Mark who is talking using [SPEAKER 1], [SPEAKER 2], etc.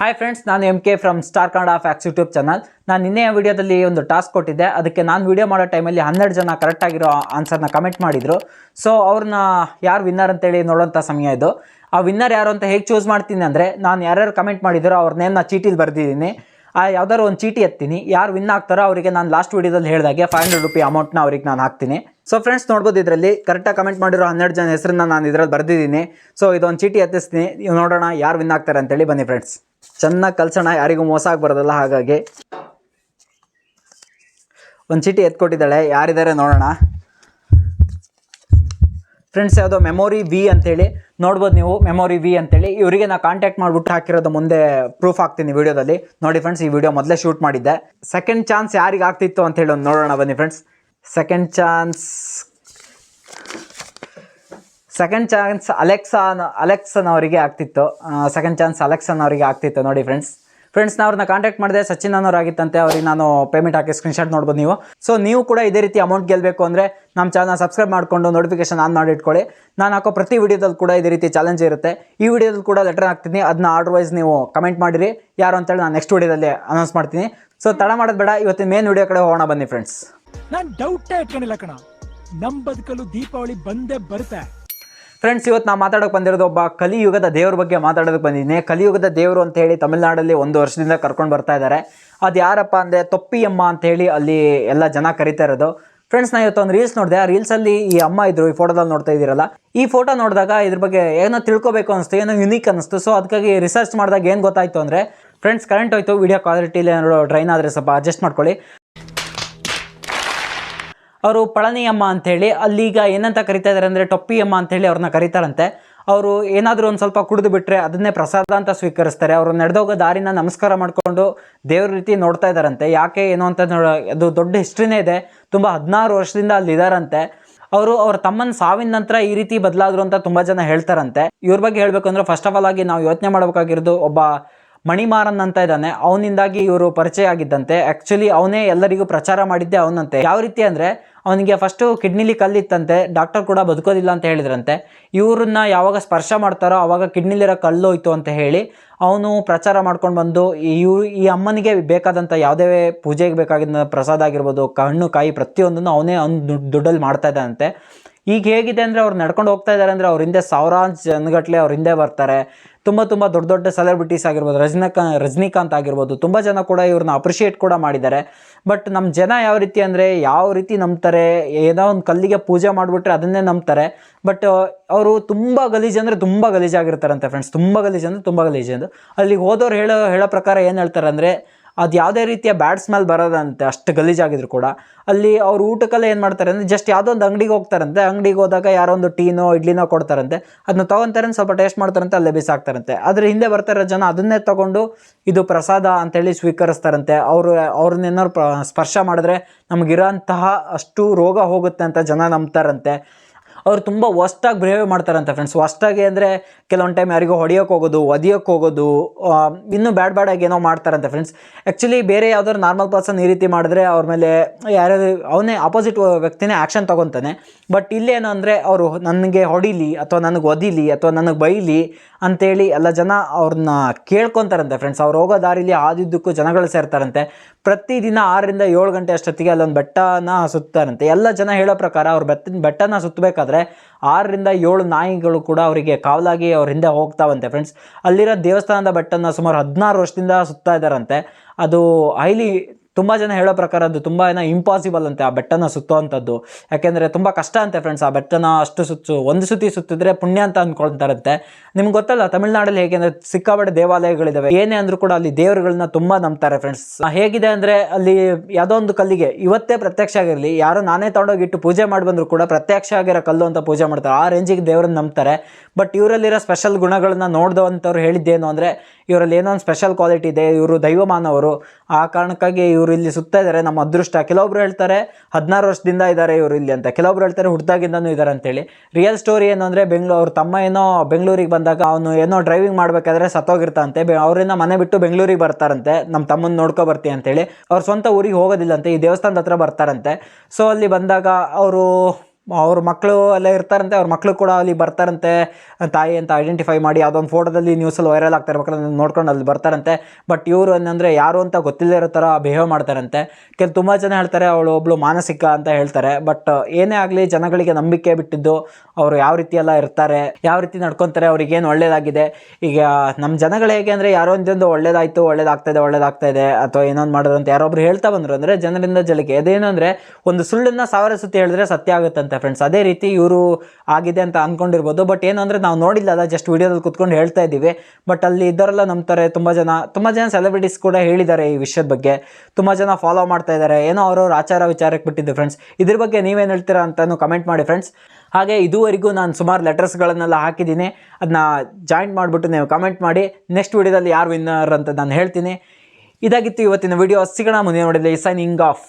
[SPEAKER 1] Hi friends ನಾನು M K from star Kannada facts YouTube channel ನಾನು ನಿನ್ನೆ ವಿಡಿಯೋದಲ್ಲಿ ಒಂದು ಟಾಸ್ಕ್ ಕೊಟ್ಟಿದ್ದೆ. ಅದಕ್ಕೆ ನಾನು ವಿಡಿಯೋ ಮಾಡೋ ಟೈಮಲ್ಲಿ ಹನ್ನೆರಡು ಜನ ಕರೆಕ್ಟಾಗಿರೋ ಆನ್ಸರ್ನ ಕಮೆಂಟ್ ಮಾಡಿದರು. ಸೊ ಅವ್ರನ್ನ ಯಾರು ವಿನ್ನರ್ ಅಂತೇಳಿ ನೋಡೋಂಥ ಸಮಯ ಇದು. ಆ ವಿನ್ನರ್ ಯಾರು ಅಂತ ಹೇಗೆ ಚೂಸ್ ಮಾಡ್ತೀನಿ ಅಂದರೆ, ನಾನು ಯಾರ್ಯಾರು ಕಮೆಂಟ್ ಮಾಡಿದ್ರು ಅವ್ರ ನೇಮ್ ನಾನು ಚೀಟಿಲಿ ಬರೆದಿದ್ದೀನಿ. ಆ ಯಾವ್ದಾದ್ರು ಒಂದು ಚೀಟಿ ಎತ್ತೀನಿ. ಯಾರು ವಿನ್ ಆಗ್ತಾರೋ ಅವರಿಗೆ ನಾನು ಲಾಸ್ಟ್ ವಿಡಿಯೋದಲ್ಲಿ ಹೇಳಿದಾಗೆ ಫೈವ್ ಹಂಡ್ರೆಡ್ ರುಪಿ ಅಮೌಂಟ್ನ ಅವ್ರಿಗೆ ನಾನು ಹಾಕ್ತೀನಿ. ಸೊ ಫ್ರೆಂಡ್ಸ್ ನೋಡ್ಬೋದು ಇದರಲ್ಲಿ ಕರೆಕ್ಟಾಗಿ ಕಮೆಂಟ್ ಮಾಡಿರೋ ಹನ್ನೆರಡು ಜನ ಹೆಸರನ್ನ ನಾನು ಇದರಲ್ಲಿ ಬರೆದಿದ್ದೀನಿ. ಸೊ ಇದೊಂದು ಚೀಟಿ ಎತ್ತಿಸ್ತೀನಿ. ನೋಡೋಣ ಯಾರು ವಿನ್ ಆಗ್ತಾರೆ ಅಂತೇಳಿ ಬನ್ನಿ ಫ್ರೆಂಡ್ಸ್ ಚೆನ್ನಾಗಿ ಕಲ್ಸೋಣ, ಯಾರಿಗೂ ಮೋಸ ಆಗ್ಬಾರ್ದಲ್ಲ ಹಾಗಾಗಿ ಒಂದು ಚೀಟಿ ಎತ್ಕೊಟ್ಟಿದ್ದಾಳೆ. ಯಾರಿದ್ದಾರೆ ನೋಡೋಣ. ಫ್ರೆಂಡ್ಸ್ ಯಾವುದೋ ಮೆಮೊರಿ ವಿ ಅಂತೇಳಿ ನೋಡ್ಬೋದು ನೀವು. ಮೆಮೊರಿ ವಿ ಅಂತೇಳಿ. ಇವರಿಗೆ ನಾ ಕಾಂಟ್ಯಾಕ್ಟ್ ಮಾಡಿಬಿಟ್ಟು ಹಾಕಿರೋದು ಮುಂದೆ ಪ್ರೂಫ್ ಆಗ್ತೀನಿ ವಿಡಿಯೋದಲ್ಲಿ. ನೋಡಿ ಫ್ರೆಂಡ್ಸ್ ಈ ವಿಡಿಯೋ ಮೊದಲೇ ಶೂಟ್ ಮಾಡಿದ್ದೆ. ಸೆಕೆಂಡ್ ಚಾನ್ಸ್ ಯಾರಿಗೆ ಆಗ್ತಿತ್ತು ಅಂತೇಳಿ ಒಂದು ನೋಡೋಣ ಬನ್ನಿ friends second chance second chance ಅಲೆಕ್ಸಾನ್ ಅಲೆಕ್ಸನ್ ಅವರಿಗೆ ಆಗ್ತಿತ್ತು. ಸೆಕೆಂಡ್ ಚಾನ್ಸ್ ಅಲೆಕ್ಸನ್ ಅವರಿಗೆ ಆಗ್ತಿತ್ತು ನೋಡಿ ಫ್ರೆಂಡ್ಸ್ ಫ್ರೆಂಡ್ಸ್ ಅವ್ರನ್ನ ಕಾಂಟ್ಯಾಕ್ಟ್ ಮಾಡಿದೆ, ಸಚಿನ್ ಅನ್ನೋರಾಗಿತ್ತಂತೆ, ಅವ್ರಿಗೆ ನಾನು ಪೇಮೆಂಟ್ ಹಾಕಿ ಸ್ಕ್ರೀನ್ಶಾಟ್ ನೋಡ್ಬೋದು ನೀವು. ಸೊ ನೀವು ಕೂಡ ಇದೇ ರೀತಿ ಅಮೌಂಟ್ ಗೆಲ್ಲಬೇಕು ಅಂದರೆ ನಮ್ಮ ಚಾನಲ್ ಸಬ್ಸ್ಕ್ರೈಬ್ ಮಾಡಿಕೊಂಡು ನೋಟಿಫಿಕೇಶನ್ ಆನ್ ಮಾಡಿ ಇಟ್ಕೊಳ್ಳಿ. ನಾನು ಹಾಕೋ ಪ್ರತಿ ವಿಡಿಯೋದಲ್ಲಿ ಕೂಡ ಇದೇ ರೀತಿ ಚಾಲೆಂಜ್ ಇರುತ್ತೆ. ಈ ವಿಡಿಯೋದಲ್ಲಿ ಕೂಡ ಲೆಟರ್ ಹಾಕ್ತೀನಿ ಅದನ್ನ ಆರ್ಡರ್ ವೈಸ್ ನೀವು ಕಮೆಂಟ್ ಮಾಡಿರಿ. ಯಾರು ಅಂತೇಳಿ ನಾನು ನೆಕ್ಸ್ಟ್ ವಿಡಿಯೋದಲ್ಲಿ ಅನೌನ್ಸ್ ಮಾಡ್ತೀನಿ. ಸೊ ತಡ ಮಾಡೋದು ಬೇಡ, ಇವತ್ತಿನ ಮೇನ್ ವಿಡಿಯೋ ಕಡೆ ಹೋಗೋಣ ಬನ್ನಿ ಫ್ರೆಂಡ್ಸ್
[SPEAKER 2] ನಾನು ಡೌಟೇ ಇಟ್ಕೊಂಡಿಲ್ಲ ಕಣ. ನಮ್ಮ ಬದುಕಲು ದೀಪಾವಳಿ ಬಂದೇ ಬರುತ್ತೆ.
[SPEAKER 1] ಫ್ರೆಂಡ್ಸ್ ಇವತ್ತು ನಾವು ಮಾತಾಡೋಕೆ ಬಂದಿರೋದು ಒಬ್ಬ ಕಲಿಯುಗದ ದೇವ್ರ ಬಗ್ಗೆ ಮಾತಾಡೋದಕ್ಕೆ ಬಂದಿದ್ದೀನಿ. ಕಲಿಯುಗದ ದೇವರು ಅಂತ ಹೇಳಿ ತಮಿಳ್ನಾಡಲ್ಲಿ ಒಂದು ವರ್ಷದಿಂದ ಕರ್ಕೊಂಡು ಬರ್ತಾ ಇದ್ದಾರೆ. ಅದು ಯಾರಪ್ಪ ಅಂದರೆ ತೊಪ್ಪಿಯಮ್ಮ ಅಂತ ಹೇಳಿ ಅಲ್ಲಿ ಎಲ್ಲ ಜನ ಕರಿತಾ ಇರೋದು. ಫ್ರೆಂಡ್ಸ್ ನಾ ಇವತ್ತು ಒಂದು ರೀಲ್ಸ್ ನೋಡಿದೆ. ಆ ರೀಲ್ಸಲ್ಲಿ ಈ ಅಮ್ಮ ಇದ್ರು, ಈ ಫೋಟೋದಲ್ಲಿ ನೋಡ್ತಾ ಇದ್ದೀರಲ್ಲ. ಈ ಫೋಟೋ ನೋಡಿದಾಗ ಇದ್ರ ಬಗ್ಗೆ ಏನೋ ತಿಳ್ಕೊಬೇಕು ಅನಿಸ್ತು, ಏನೋ ಯುನೀಕ್ ಅನಿಸ್ತು. ಸೊ ಅದಕ್ಕಾಗಿ ರಿಸರ್ಚ್ ಮಾಡಿದಾಗ ಏನು ಗೊತ್ತಾಯಿತು ಅಂದರೆ ಫ್ರೆಂಡ್ಸ್ ಕರೆಂಟ್ ಹೋಯ್ತು ವಿಡಿಯೋ ಕ್ವಾಲಿಟಿಲಿ ಏನಾದ್ರು ಡ್ರೈನ್ ಆದರೆ ಸ್ವಲ್ಪ ಅಡ್ಜಸ್ಟ್ ಮಾಡ್ಕೊಳ್ಳಿ. ಅವರು ಪಳನಿಯಮ್ಮ ಅಂಥೇಳಿ ಈಗ ಏನಂತ ಕರಿತಾ ಇದ್ದಾರೆ ಅಂದರೆ ಟೊಪ್ಪಿಯಮ್ಮ ಅಂಥೇಳಿ ಅವ್ರನ್ನ ಕರೀತಾರಂತೆ. ಅವರು ಏನಾದರೂ ಒಂದು ಸ್ವಲ್ಪ ಕುಡಿದು ಬಿಟ್ಟರೆ ಅದನ್ನೇ ಪ್ರಸಾದ ಅಂತ ಸ್ವೀಕರಿಸ್ತಾರೆ. ಅವರು ನಡೆದೋಗೋ ದಾರಿನ ನಮಸ್ಕಾರ ಮಾಡಿಕೊಂಡು ದೇವ್ರ ರೀತಿ ನೋಡ್ತಾ ಇದ್ದಾರಂತೆ ಯಾಕೆ ಏನು ಅಂತ ನೋಡ, ಅದು ದೊಡ್ಡ ಹಿಸ್ಟ್ರಿನೇ ಇದೆ. ತುಂಬ ಹದಿನಾರು ವರ್ಷದಿಂದ ಅಲ್ಲಿ ಇದ್ದಾರಂತೆ ಅವರು ಅವ್ರ ತಮ್ಮನ ಸಾವಿನ ನಂತರ ಈ ರೀತಿ ಬದಲಾದ್ರು ಅಂತ ತುಂಬ ಜನ ಹೇಳ್ತಾರಂತೆ. ಇವ್ರ ಬಗ್ಗೆ ಹೇಳಬೇಕು ಅಂದ್ರೆ ಫಸ್ಟ್ ಆಫ್ ಆಲ್ ಆಗಿ ನಾವು ಯೋಚನೆ ಮಾಡಬೇಕಾಗಿರೋದು ಒಬ್ಬ ಮಣಿಮಾರನ್ ಅಂತ ಇದ್ದಾನೆ. ಅವನಿಂದಾಗಿ ಇವರು ಪರಿಚಯ ಆಗಿದ್ದಂತೆ. ಆಕ್ಚುಲಿ ಅವನೇ ಎಲ್ಲರಿಗೂ ಪ್ರಚಾರ ಮಾಡಿದ್ದೆ ಅವನಂತೆ. ಯಾವ ರೀತಿ ಅಂದ್ರೆ, ಅವನಿಗೆ ಫಸ್ಟು ಕಿಡ್ನಿಲಿ ಕಲ್ಲಿತ್ತಂತೆ ಡಾಕ್ಟರ್ ಕೂಡ ಬದುಕೋದಿಲ್ಲ ಅಂತ ಹೇಳಿದ್ರಂತೆ. ಇವ್ರನ್ನ ಯಾವಾಗ ಸ್ಪರ್ಶ ಮಾಡ್ತಾರೋ ಅವಾಗ ಕಿಡ್ನಿಲಿರೋ ಕಲ್ಲು ಹೋಯ್ತು ಅಂತ ಹೇಳಿ ಅವನು ಪ್ರಚಾರ ಮಾಡ್ಕೊಂಡು ಬಂದು, ಇವ್ರು, ಈ ಅಮ್ಮನಿಗೆ ಬೇಕಾದಂಥ ಯಾವುದೇ ಪೂಜೆಗೆ ಬೇಕಾಗಿದ್ದ ಪ್ರಸಾದ ಆಗಿರ್ಬೋದು, ಕಣ್ಣು, ಕಾಯಿ ಪ್ರತಿಯೊಂದನ್ನು ಅವನೇ ಅವ್ನು ದುಡ್ಡಲ್ಲಿ ಮಾಡ್ತಾ ಇದ್ದಾನಂತೆ. ಈಗ ಹೇಗಿದೆ ಅಂದರೆ ಅವ್ರು ನಡ್ಕೊಂಡು ಹೋಗ್ತಾ ಇದ್ದಾರೆ ಅಂದರೆ ಅವ್ರ ಹಿಂದೆ ಸಾವಿರಾರು ಜನಗಟ್ಟಲೆ ಅವ್ರ ಹಿಂದೆ ಬರ್ತಾರೆ. ತುಂಬ ತುಂಬ ದೊಡ್ಡ ದೊಡ್ಡ ಸೆಲೆಬ್ರಿಟೀಸ್ ಆಗಿರ್ಬೋದು, ರಜನಿಕಾ, ರಜನಿಕಾಂತ್ ಆಗಿರ್ಬೋದು, ತುಂಬ ಜನ ಕೂಡ ಇವ್ರನ್ನ ಅಪ್ರಿಷಿಯೇಟ್ ಕೂಡ ಮಾಡಿದ್ದಾರೆ. ಬಟ್ ನಮ್ಮ ಜನ ಯಾವ ರೀತಿ ಅಂದರೆ ಯಾವ ರೀತಿ ನಂಬ್ತಾರೆ, ಏನೋ ಒಂದು ಕಲ್ಲಿಗೆ ಪೂಜೆ ಮಾಡಿಬಿಟ್ರೆ ಅದನ್ನೇ ನಂಬ್ತಾರೆ. ಬಟ್ ಅವರು ತುಂಬ ಗಲೀಜು ಅಂದರೆ ತುಂಬ ಗಲೀಜಾಗಿರ್ತಾರಂತೆ ಫ್ರೆಂಡ್ಸ್ ತುಂಬ ಗಲೀಜು ಅಂದರೆ ತುಂಬ ಗಲೀಜು ಅಂದು ಅಲ್ಲಿಗೆ ಹೋದವ್ರು ಹೇಳೋ ಹೇಳೋ ಪ್ರಕಾರ ಏನು ಹೇಳ್ತಾರೆ ಅಂದರೆ ಅದು ಯಾವುದೇ ರೀತಿಯ ಬ್ಯಾಡ್ ಸ್ಮೆಲ್ ಬರೋದಂತೆ, ಅಷ್ಟು ಗಲೀಜಾಗಿದ್ರು ಕೂಡ, ಅಲ್ಲಿ ಅವ್ರು ಊಟಕ್ಕೆಲ್ಲ ಏನು ಮಾಡ್ತಾರೆ ಅಂದರೆ ಜಸ್ಟ್ ಯಾವುದೋ ಒಂದು ಅಂಗಡಿಗೆ ಹೋಗ್ತಾರಂತೆ, ಅಂಗಡಿಗೆ ಹೋದಾಗ ಯಾರೋ ಒಂದು ಟೀನೋ, ಇಡ್ಲಿನೋ ಕೊಡ್ತಾರಂತೆ ಅದನ್ನ ತೊಗೊತಾರೆ ಸ್ವಲ್ಪ ಟೇಸ್ಟ್ ಮಾಡ್ತಾರಂತೆ, ಅಲ್ಲೇ ಬಿಸಾಕ್ತಾರಂತೆ. ಅದ್ರ ಹಿಂದೆ ಬರ್ತಾರೋ ಜನ ಅದನ್ನೇ ತೊಗೊಂಡು ಇದು ಪ್ರಸಾದ ಅಂತೇಳಿ ಸ್ವೀಕರಿಸ್ತಾರಂತೆ. ಅವರು ಅವ್ರನ್ನೇನಾದ್ರು ಪ್ರ ಸ್ಪರ್ಶ ಮಾಡಿದ್ರೆ ನಮಗಿರೋಂತಹ ಅಷ್ಟು ರೋಗ ಹೋಗುತ್ತೆ ಅಂತ ಜನ ನಂಬ್ತಾರಂತೆ. ಅವ್ರು ತುಂಬ ಹೊಸ್ದಾಗಿ ಬಿಹೇವ್ ಮಾಡ್ತಾರಂತೆ ಫ್ರೆಂಡ್ಸ್ ಹೊಸ್ದಾಗಿ ಅಂದರೆ ಕೆಲವೊಂದು ಟೈಮ್ ಯಾರಿಗೋ ಹೊಡಿಯೋಕೆ ಹೋಗೋದು, ಒದಿಯೋಕೆ ಹೋಗೋದು ಇನ್ನೂ ಬ್ಯಾಡ್ ಬ್ಯಾಡಾಗಿ ಏನೋ ಮಾಡ್ತಾರಂತೆ ಫ್ರೆಂಡ್ಸ್ ಆ್ಯಕ್ಚುಲಿ ಬೇರೆ ಯಾವ್ದಾದ್ರು ನಾರ್ಮಲ್ ಪರ್ಸನ್ ಈ ರೀತಿ ಮಾಡಿದ್ರೆ ಅವ್ರ ಮೇಲೆ ಯಾರ್ಯಾರು ಅವನೇ ಆಪೋಸಿಟ್ ವ್ಯಕ್ತಿನೇ ಆ್ಯಕ್ಷನ್ ತೊಗೊತಾನೆ. ಬಟ್ ಇಲ್ಲೇನು ಅಂದರೆ ಅವರು ನನಗೆ ಹೊಡಿಲಿ ಅಥವಾ ನನಗೆ ಒದಿಲಿ ಅಥವಾ ನನಗೆ ಬೈಲಿ ಅಂತೇಳಿ ಎಲ್ಲ ಜನ ಅವ್ರನ್ನ ಕೇಳ್ಕೊತಾರಂತೆ ಫ್ರೆಂಡ್ಸ್ ಅವ್ರು ಹೋಗೋ ದಾರಿಲಿ ಆದಿದ್ದಕ್ಕೂ ಜನಗಳು ಸೇರ್ತಾರಂತೆ. ಪ್ರತಿದಿನ ಆರರಿಂದ ಏಳು ಗಂಟೆ ಅಷ್ಟೊತ್ತಿಗೆ ಅಲ್ಲೊಂದು ಬೆಟ್ಟನ ಸುತ್ತಾರಂತೆ. ಎಲ್ಲ ಜನ ಹೇಳೋ ಪ್ರಕಾರ ಅವ್ರು ಬೆತ್ತಿನ ಬೆಟ್ಟನ ಸುತ್ತಬೇಕಾದ್ರೆ ಆರರಿಂದ ಏಳು ನಾಯಿಗಳು ಕೂಡ ಅವರಿಗೆ ಕಾವಲಾಗಿ ಅವ್ರ ಹಿಂದೆ ಹೋಗ್ತಾವಂತೆ ಫ್ರೆಂಡ್ಸ್ ಅಲ್ಲಿರೋ ದೇವಸ್ಥಾನದ ಬೆಟ್ಟನ ಸುಮಾರು ಹದಿನಾರು ವರ್ಷದಿಂದ ಸುತ್ತಾ ಇದ್ದಾರಂತೆ. ಅದು ಹೈಲಿ ತುಂಬ ಜನ ಹೇಳೋ ಪ್ರಕಾರ ಅದು ತುಂಬ ಏನೋ ಇಂಪಾಸಿಬಲ್ ಅಂತೆ ಆ ಬೆಟ್ಟನ ಸುತ್ತುವಂಥದ್ದು. ಯಾಕೆಂದರೆ ತುಂಬ ಕಷ್ಟ ಅಂತೆ ಫ್ರೆಂಡ್ಸ್ ಆ ಬೆಟ್ಟನ ಅಷ್ಟು ಸುತ್ತು, ಒಂದು ಸುತ್ತಿ ಸುತ್ತಿದ್ರೆ ಪುಣ್ಯ ಅಂತ ಅಂದ್ಕೊಳ್ತಾರಂತೆ. ನಿಮ್ಗೆ ಗೊತ್ತಲ್ಲ ತಮಿಳ್ನಾಡಲ್ಲಿ ಅಂದರೆ ಸಿಕ್ಕಾಪಟ್ಟೆ ದೇವಾಲಯಗಳಿದ್ದಾವೆ ಏನೇ ಅಂದರೂ ಕೂಡ ಅಲ್ಲಿ ದೇವರುಗಳನ್ನ ತುಂಬ ನಂಬ್ತಾರೆ ಫ್ರೆಂಡ್ಸ್ ಹೇಗಿದೆ ಅಂದರೆ ಅಲ್ಲಿ ಯಾವುದೋ ಒಂದು ಕಲ್ಲಿಗೆ, ಇವತ್ತೇ ಪ್ರತ್ಯಕ್ಷ ಆಗಿರಲಿ, ಯಾರೋ ನಾನೇ ತಗೊಂಡೋಗಿ ಇಟ್ಟು ಪೂಜೆ ಮಾಡಿ ಬಂದರೂ ಕೂಡ ಪ್ರತ್ಯಕ್ಷ ಆಗಿರೋ ಕಲ್ಲು ಅಂತ ಪೂಜೆ ಮಾಡ್ತಾರೆ. ಆ ರೇಂಜಿಗೆ ದೇವರನ್ನ ನಂಬ್ತಾರೆ. ಬಟ್ ಇವರಲ್ಲಿರೋ ಸ್ಪೆಷಲ್ ಗುಣಗಳನ್ನ ನೋಡಿದವಂಥವ್ರು ಹೇಳಿದ್ದೇನು ಅಂದರೆ ಇವರಲ್ಲಿ ಏನೋ ಒಂದು ಸ್ಪೆಷಲ್ ಕ್ವಾಲಿಟಿ ಇದೆ, ಇವರು ದೈವಮಾನವರು. ಆ ಕಾರಣಕ್ಕಾಗಿ ಇವರು ಇಲ್ಲಿ ಸುತ್ತ ಇದ್ದಾರೆ ನಮ್ಮ ಅದೃಷ್ಟ. ಕೆಲವೊಬ್ರು ಹೇಳ್ತಾರೆ, ಹದಿನಾರು ವರ್ಷದಿಂದ ಇದ್ದಾರೆ ಇವರು ಇಲ್ಲಿ ಅಂತ. ಕೆಲವೊಬ್ರು ಹೇಳ್ತಾರೆ ಹುಡ್ದಾಗಿಂದನೂ ಇದ್ದಾರೆ ಅಂತೇಳಿ. ರಿಯಲ್ ಸ್ಟೋರಿ ಏನು ಅಂದರೆ ಬೆಂಗಳೂರು ಅವ್ರ ತಮ್ಮ ಏನೋ ಬೆಂಗಳೂರಿಗೆ ಬಂದಾಗ ಅವನು ಏನೋ ಡ್ರೈವಿಂಗ್ ಮಾಡಬೇಕಾದ್ರೆ ಸತ್ತೋಗಿರ್ತಾನಂತೆ. ಅವರಿಂದ ಮನೆ ಬಿಟ್ಟು ಬೆಂಗಳೂರಿಗೆ ಬರ್ತಾರಂತೆ. ನಮ್ಮ ತಮ್ಮನ ನೋಡ್ಕೊ ಬರ್ತೀನಿ ಅಂತೇಳಿ. ಅವ್ರ ಸ್ವಂತ ಊರಿಗೆ ಹೋಗೋದಿಲ್ಲಂತೆ, ಈ ದೇವಸ್ಥಾನದ ಹತ್ರ ಬರ್ತಾರಂತೆ. ಸೊ ಅಲ್ಲಿ ಬಂದಾಗ ಅವರು ಅವ್ರ ಮಕ್ಕಳು ಎಲ್ಲ ಇರ್ತಾರಂತೆ, ಅವ್ರ ಮಕ್ಕಳು ಕೂಡ ಅಲ್ಲಿ ಬರ್ತಾರಂತೆ. ತಾಯಿ ಅಂತ ಐಡೆಂಟಿಫೈ ಮಾಡಿ ಅದೊಂದು ಫೋಟೋದಲ್ಲಿ ನ್ಯೂಸಲ್ಲಿ ವೈರಲ್ ಆಗ್ತಾರೆ ಇರ್ಬೇಕಾದ್ರೆ ನೋಡ್ಕೊಂಡು ಅಲ್ಲಿ ಬರ್ತಾರಂತೆ. ಬಟ್ ಇವರು ಏನಂದರೆ ಯಾರು ಅಂತ ಗೊತ್ತಿಲ್ಲದಿರೋ ಥರ ಬಿಹೇವ್ ಮಾಡ್ತಾರಂತೆ. ಕೆಲ ತುಂಬ ಜನ ಹೇಳ್ತಾರೆ, ಅವಳು ಒಬ್ಬಳು ಮಾನಸಿಕ ಅಂತ ಹೇಳ್ತಾರೆ. ಬಟ್ ಏನೇ ಆಗಲಿ ಜನಗಳಿಗೆ ನಂಬಿಕೆ ಬಿಟ್ಟಿದ್ದು ಅವರು ಯಾವ ರೀತಿ ಎಲ್ಲ ಇರ್ತಾರೆ, ಯಾವ ರೀತಿ ನಡ್ಕೊತಾರೆ ಅವ್ರಿಗೇನು ಒಳ್ಳೇದಾಗಿದೆ. ಈಗ ನಮ್ಮ ಜನಗಳು ಹೇಗೆ ಅಂದರೆ ಯಾರೋ ಒಂದೊಂದು ಒಳ್ಳೇದಾಯಿತು, ಒಳ್ಳೇದಾಗ್ತಾಯಿದೆ ಇದೆ ಒಳ್ಳೇದಾಗ್ತಾ ಇದೆ ಅಥವಾ ಏನೊಂದು ಮಾಡಿದ್ರು ಅಂತ ಯಾರೊಬ್ರು ಹೇಳ್ತಾ ಬಂದರು ಅಂದರೆ ಜನರಿಂದ ಜಲಿಕೆ ಅದೇನು ಅಂದರೆ ಒಂದು ಸುಳ್ಳನ್ನು ಸಾವಿರ ಸುತ್ತಿ ಹೇಳಿದ್ರೆ ಸತ್ಯ ಆಗುತ್ತಂತೆ ಫ್ರೆಂಡ್ಸ್ ಅದೇ ರೀತಿ ಇವರು ಆಗಿದೆ ಅಂತ ಅಂದ್ಕೊಂಡಿರ್ಬೋದು ಬಟ್ ಏನು ಅಂದರೆ ನಾವು ನೋಡಿಲ್ಲ ಜಸ್ಟ್ ವಿಡಿಯೋದಲ್ಲಿ ಕುತ್ಕೊಂಡು ಹೇಳ್ತಾ ಇದ್ದೀವಿ. ಬಟ್ ಅಲ್ಲಿ ಇದ್ದವರೆಲ್ಲ ನಂಬ್ತಾರೆ. ತುಂಬ ಜನ ತುಂಬ ಜನ ಸೆಲೆಬ್ರಿಟೀಸ್ ಕೂಡ ಹೇಳಿದ್ದಾರೆ ಈ ವಿಷಯದ ಬಗ್ಗೆ. ತುಂಬ ಜನ ಫಾಲೋ ಮಾಡ್ತಾ ಇದ್ದಾರೆ. ಏನೋ ಅವ್ರವ್ರ ಆಚಾರ ವಿಚಾರಕ್ಕೆ ಬಿಟ್ಟಿದ್ದು ಫ್ರೆಂಡ್ಸ್ ಇದ್ರ ಬಗ್ಗೆ ನೀವೇನು ಹೇಳ್ತೀರಾ ಅಂತಲೂ ಕಮೆಂಟ್ ಮಾಡಿ ಫ್ರೆಂಡ್ಸ್ ಹಾಗೆ ಇದುವರೆಗೂ ನಾನು ಸುಮಾರು ಲೆಟರ್ಸ್ಗಳನ್ನೆಲ್ಲ ಹಾಕಿದ್ದೀನಿ. ಅದನ್ನ ಜಾಯಿಂಟ್ ಮಾಡಿಬಿಟ್ಟು ನೀವು ಕಮೆಂಟ್ ಮಾಡಿ. ನೆಕ್ಸ್ಟ್ ವಿಡಿಯೋದಲ್ಲಿ ಯಾರು ವಿನ್ನರ್ ಅಂತ ನಾನು ಹೇಳ್ತೀನಿ. ಇದಾಗಿತ್ತು ಇವತ್ತಿನ ವಿಡಿಯೋ ಸಿಗೋಣ ಮುಂದಿನ ನೋಡಿದ್ರೆ ಸೈನಿಂಗ್ ಆಫ್